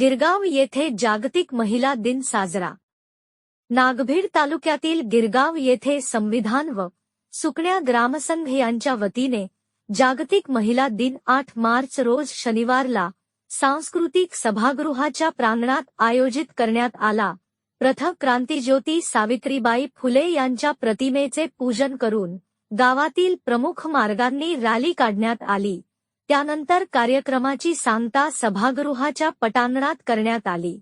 गिरगाव येथे जागतिक महिला दिन साजरा. नागभीड तालुक्यातील गिरगाव येथे संविधान व सुकण्या ग्रामसंघ यांच्या वतीने जागतिक महिला दिन आठ मार्च रोज शनिवारला सांस्कृतिक सभागृहाच्या प्रांगणात आयोजित करण्यात आला. प्रथम क्रांतीज्योती सावित्रीबाई फुले यांच्या प्रतिमेचे पूजन करून गावातील प्रमुख मार्गांनी रॅली काढण्यात आली. त्यानंतर कार्यक्रमाची सांगता सभागृहाच्या पटांगणात करण्यात आली.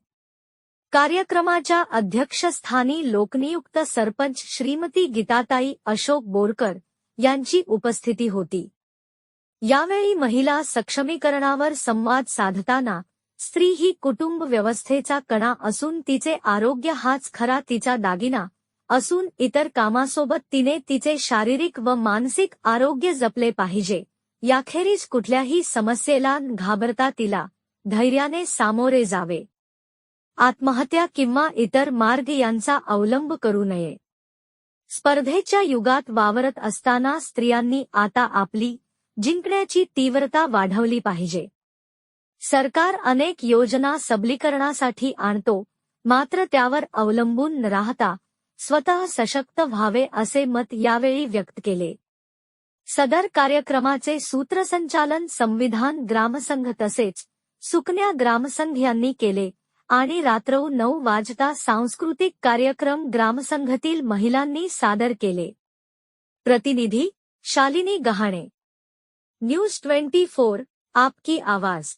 कार्यक्रमाच्या अध्यक्षस्थानी लोकनियुक्त सरपंच श्रीमती गीताताई अशोक बोरकर यांची उपस्थिती होती. यावेळी महिला सक्षमीकरणावर संवाद साधताना स्त्री ही कुटुंब व्यवस्थेचा कणा असून तिचे आरोग्य हाच खरा तिचा दागिना असून इतर कामासोबत तिने तिचे शारीरिक व मानसिक आरोग्य जपले पाहिजे. याखेरीज कुठल्याही समस्येला घाबरता तिला धैर्याने सामोरे जावे. आत्महत्या किंवा इतर मार्ग यांचा अवलंब करू नये. स्पर्धेच्या युगात वावरत असताना स्त्रियांनी आता आपली जिंकण्याची तीव्रता वाढवली पाहिजे. सरकार अनेक योजना सबलीकरणासाठी आणतो मात्र त्यावर अवलंबून राहता स्वतः सशक्त व्हावे असे मत यावेळी व्यक्त केले. सदर कार्यक्रमाचे सूत्रसंचालन संविधान ग्रामसंघ तसेच सुकन्या ग्रामसंघ यांनी केले आणि रात्रौ नऊ वाजता सांस्कृतिक कार्यक्रम ग्रामसंघातील महिलांनी सादर केले. प्रतिनिधी Shalini Gahane. News twenty four आपकी आवाज.